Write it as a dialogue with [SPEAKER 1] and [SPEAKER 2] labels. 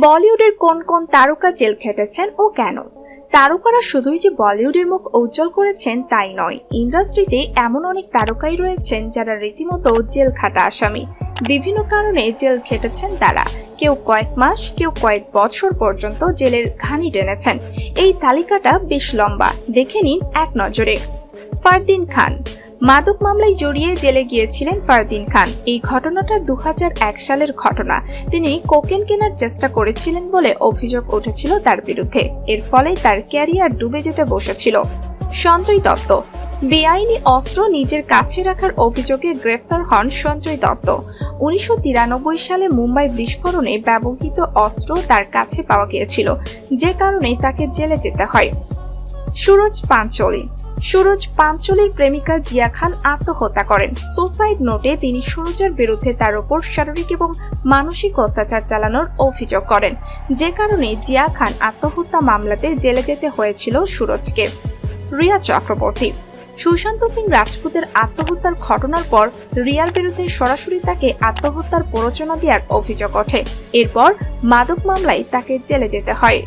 [SPEAKER 1] বলিউডের কোন কোন তারকা জেল খেটেছেন ও কেন? তারকারা শুধুই যে বলিউডের মুখ উজ্জ্বল করেছেন তাই নয়, ইন্ডাস্ট্রিতে এমন অনেক তারকাই রয়েছেন যারা রীতিমতো জেল খাটা আসামি। বিভিন্ন কারণে জেল খেটেছেন তারা। কেউ কয়েক মাস, কেউ কয়েক বছর পর্যন্ত জেলের ঘানি টেনেছেন। এই তালিকাটা বেশ লম্বা। দেখে নিন এক নজরে। ফারদিন খান মাদক মামলায় জড়িয়ে জেলে গিয়েছিলেন ফারদিন খান। এই ঘটনাটা দু হাজার এক সালের ঘটনা। তিনি কোকেন কেনার চেষ্টা করেছিলেন বলে অভিযোগ উঠেছিল তার বিরুদ্ধে। এর ফলে তার ক্যারিয়ার ডুবে যেতে বসেছিল। সঞ্জয় দত্ত। বেআইনি অস্ত্র নিজের কাছে রাখার অভিযোগে গ্রেফতার হন সঞ্জয় দত্ত। উনিশশো তিরানব্বই সালে মুম্বাই বিস্ফোরণে ব্যবহৃত অস্ত্র তার কাছে পাওয়া গিয়েছিল। যে কারণে তাকে জেলে যেতে হয়। সুরজ পাঞ্চলি। সুরজ পাঞ্চলির প্রেমিকা জিয়া খান আত্মহত্যা করেন। সুসাইড নোটে তিনি সুরজের বিরুদ্ধে তার উপর শারীরিক এবং মানসিক অত্যাচার চালানোর অভিযোগ করেন। যে কারণে জিয়া খান আত্মহত্যা মামলাতে জেলে যেতে হয়েছিল সুরজকে। রিয়া চক্রবর্তী। সুশান্ত সিং রাজপুতের আত্মহত্যার ঘটনার পর রিয়ার বিরুদ্ধে সরাসরি তাকে আত্মহত্যার প্ররোচনা দেওয়ার অভিযোগ ওঠে। এরপর মাদক মামলায় তাকে জেলে যেতে হয়।